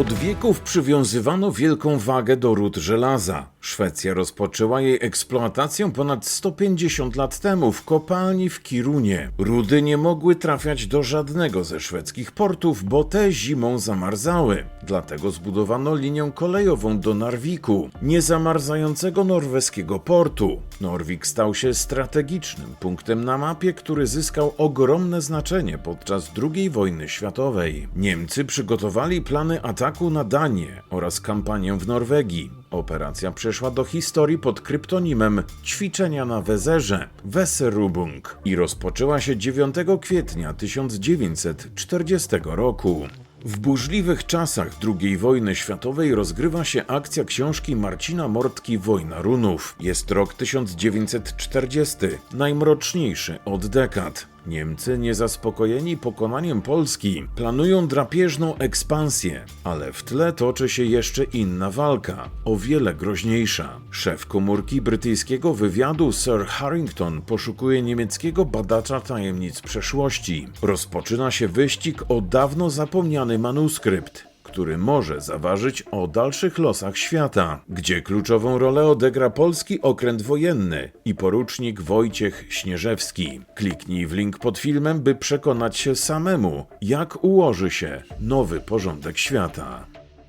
Od wieków przywiązywano wielką wagę do ród żelaza. Szwecja rozpoczęła jej eksploatację ponad 150 lat temu w kopalni w Kirunie. Rudy nie mogły trafiać do żadnego ze szwedzkich portów, bo te zimą zamarzały. Dlatego zbudowano linię kolejową do Narviku, niezamarzającego norweskiego portu. Norwik stał się strategicznym punktem na mapie, który zyskał ogromne znaczenie podczas II wojny światowej. Niemcy przygotowali plany ataku na Danię oraz kampanię w Norwegii. Operacja przeszła do historii pod kryptonimem Ćwiczenia na Wezerze Weserubung i rozpoczęła się 9 kwietnia 1940 roku. W burzliwych czasach II wojny światowej rozgrywa się akcja książki Marcina Mortki Wojna Runów. Jest rok 1940, najmroczniejszy od dekad. Niemcy, niezaspokojeni pokonaniem Polski, planują drapieżną ekspansję, ale w tle toczy się jeszcze inna walka, o wiele groźniejsza. Szef komórki brytyjskiego wywiadu Sir Harrington poszukuje niemieckiego badacza tajemnic przeszłości. Rozpoczyna się wyścig o dawno zapomniany manuskrypt który może zaważyć o dalszych losach świata, gdzie kluczową rolę odegra polski okręt wojenny i porucznik Wojciech Śnieżewski. Kliknij w link pod filmem, by przekonać się samemu, jak ułoży się nowy porządek świata.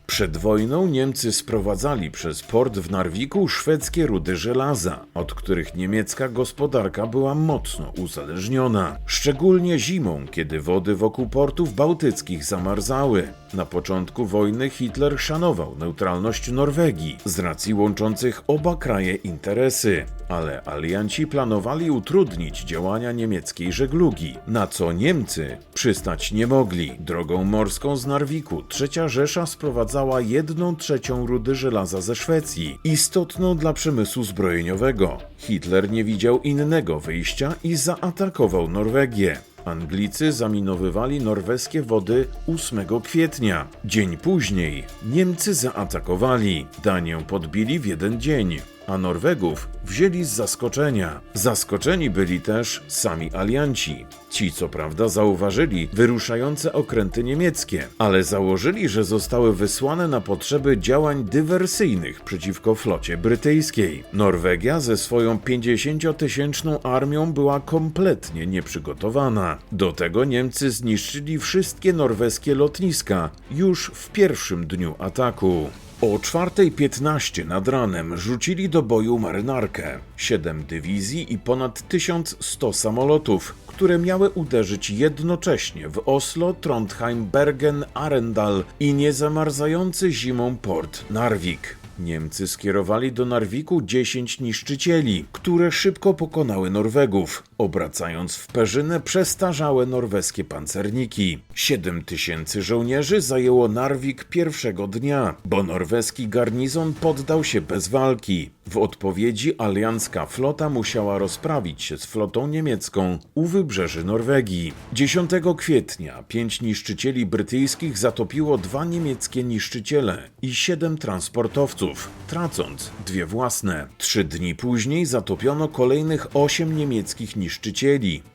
Przed wojną Niemcy sprowadzali przez port w Narwiku szwedzkie rudy żelaza, od których niemiecka gospodarka była mocno uzależniona. Szczególnie zimą, kiedy wody wokół portów bałtyckich zamarzały. Na początku wojny Hitler szanował neutralność Norwegii z racji łączących oba kraje interesy, ale alianci planowali utrudnić działania niemieckiej żeglugi, na co Niemcy przystać nie mogli. Drogą morską z Narwiku trzecia Rzesza sprowadzała jedną trzecią rudy żelaza ze Szwecji, istotną dla przemysłu zbrojeniowego. Hitler nie widział innego wyjścia i zaatakował Norwegię. Anglicy zaminowywali norweskie wody 8 kwietnia. Dzień później Niemcy zaatakowali. Danię podbili w jeden dzień a Norwegów wzięli z zaskoczenia. Zaskoczeni byli też sami alianci. Ci, co prawda, zauważyli wyruszające okręty niemieckie, ale założyli, że zostały wysłane na potrzeby działań dywersyjnych przeciwko flocie brytyjskiej. Norwegia ze swoją 50-tysięczną armią była kompletnie nieprzygotowana. Do tego Niemcy zniszczyli wszystkie norweskie lotniska już w pierwszym dniu ataku. O 4.15 nad ranem rzucili do boju marynarkę. Siedem dywizji i ponad 1100 samolotów, które miały uderzyć jednocześnie w Oslo, Trondheim, Bergen, Arendal i niezamarzający zimą port Narvik. Niemcy skierowali do Narwiku 10 niszczycieli, które szybko pokonały Norwegów, obracając w perzynę przestarzałe norweskie pancerniki. 7 tysięcy żołnierzy zajęło Narwik pierwszego dnia, bo norweski garnizon poddał się bez walki. W odpowiedzi aliancka flota musiała rozprawić się z flotą niemiecką u wybrzeży Norwegii. 10 kwietnia pięć niszczycieli brytyjskich zatopiło dwa niemieckie niszczyciele i siedem transportowców, tracąc dwie własne. Trzy dni później zatopiono kolejnych osiem niemieckich niszczycieli.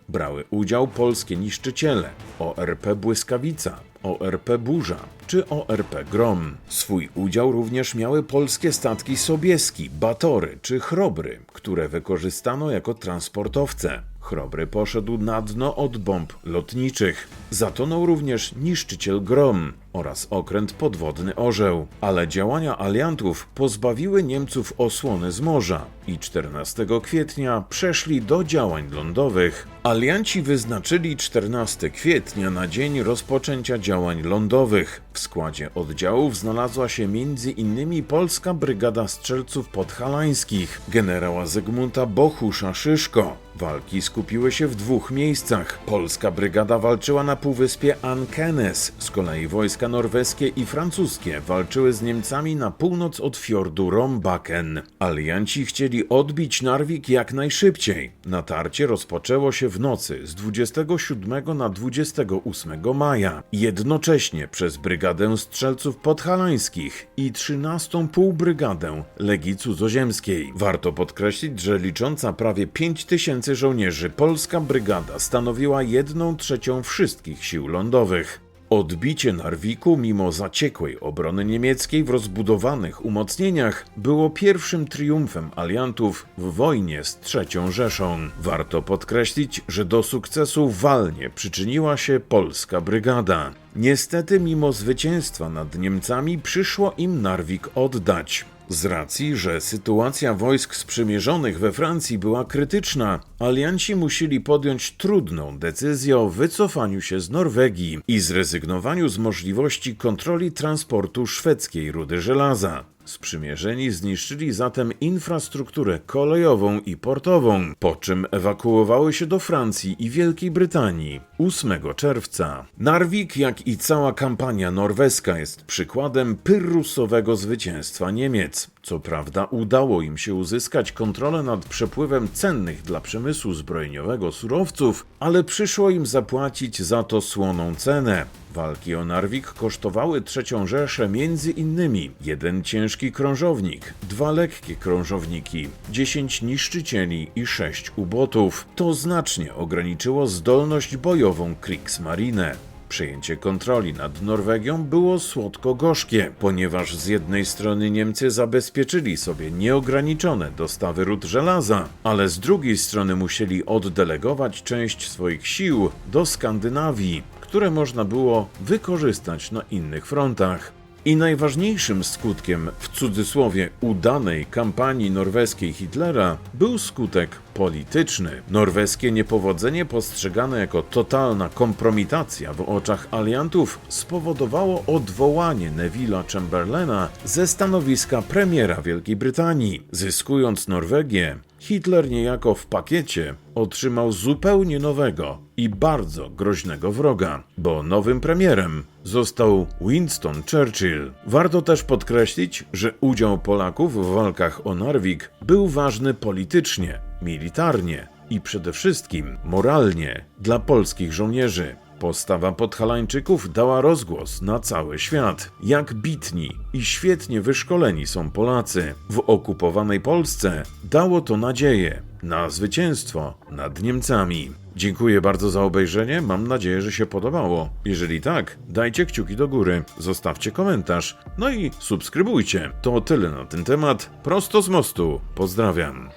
Brały udział polskie niszczyciele ORP Błyskawica, ORP Burza czy ORP Grom. Swój udział również miały polskie statki Sobieski, Batory czy Chrobry, które wykorzystano jako transportowce. Chrobry poszedł na dno od bomb lotniczych. Zatonął również niszczyciel Grom oraz okręt podwodny Orzeł. Ale działania aliantów pozbawiły Niemców osłony z morza i 14 kwietnia przeszli do działań lądowych. Alianci wyznaczyli 14 kwietnia na dzień rozpoczęcia działań lądowych. W składzie oddziałów znalazła się m.in. Polska Brygada Strzelców Podhalańskich generała Zygmunta Bohusza-Szyszko. Walki skupiły się w dwóch miejscach. Polska brygada walczyła na półwyspie Ankenes, z kolei wojska norweskie i francuskie walczyły z Niemcami na północ od fiordu Rombaken. Alianci chcieli odbić Narvik jak najszybciej. Natarcie rozpoczęło się w nocy z 27 na 28 maja, jednocześnie przez Brygadę Strzelców Podhalańskich i 13 Półbrygadę Legii Cudzoziemskiej. Warto podkreślić, że licząca prawie 5000 żołnierzy polska brygada stanowiła jedną trzecią wszystkich sił lądowych. Odbicie Narwiku, mimo zaciekłej obrony niemieckiej w rozbudowanych umocnieniach, było pierwszym triumfem aliantów w wojnie z III Rzeszą. Warto podkreślić, że do sukcesu walnie przyczyniła się polska brygada. Niestety, mimo zwycięstwa nad Niemcami, przyszło im Narwik oddać. Z racji, że sytuacja wojsk sprzymierzonych we Francji była krytyczna, alianci musieli podjąć trudną decyzję o wycofaniu się z Norwegii i zrezygnowaniu z możliwości kontroli transportu szwedzkiej rudy żelaza. Sprzymierzeni zniszczyli zatem infrastrukturę kolejową i portową, po czym ewakuowały się do Francji i Wielkiej Brytanii 8 czerwca. Narvik, jak i cała kampania norweska, jest przykładem pyrrusowego zwycięstwa Niemiec. Co prawda udało im się uzyskać kontrolę nad przepływem cennych dla przemysłu zbrojeniowego surowców, ale przyszło im zapłacić za to słoną cenę. Walki o Narwik kosztowały trzecią Rzeszę między innymi jeden ciężki krążownik, dwa lekkie krążowniki, dziesięć niszczycieli i sześć ubotów. To znacznie ograniczyło zdolność bojową Kriegsmarine. Przejęcie kontroli nad Norwegią było słodko-gorzkie, ponieważ z jednej strony Niemcy zabezpieczyli sobie nieograniczone dostawy ród żelaza, ale z drugiej strony musieli oddelegować część swoich sił do Skandynawii, które można było wykorzystać na innych frontach. I najważniejszym skutkiem, w cudzysłowie, udanej kampanii norweskiej Hitlera był skutek polityczny. Norweskie niepowodzenie postrzegane jako totalna kompromitacja w oczach aliantów spowodowało odwołanie Neville'a Chamberlaina ze stanowiska premiera Wielkiej Brytanii. Zyskując Norwegię, Hitler niejako w pakiecie otrzymał zupełnie nowego i bardzo groźnego wroga, bo nowym premierem został Winston Churchill. Warto też podkreślić, że udział Polaków w walkach o Narwik był ważny politycznie, militarnie i przede wszystkim moralnie dla polskich żołnierzy. Postawa podhalańczyków dała rozgłos na cały świat. Jak bitni i świetnie wyszkoleni są Polacy. W okupowanej Polsce dało to nadzieję na zwycięstwo nad Niemcami. Dziękuję bardzo za obejrzenie, mam nadzieję, że się podobało. Jeżeli tak, dajcie kciuki do góry, zostawcie komentarz, no i subskrybujcie. To tyle na ten temat. Prosto z mostu. Pozdrawiam.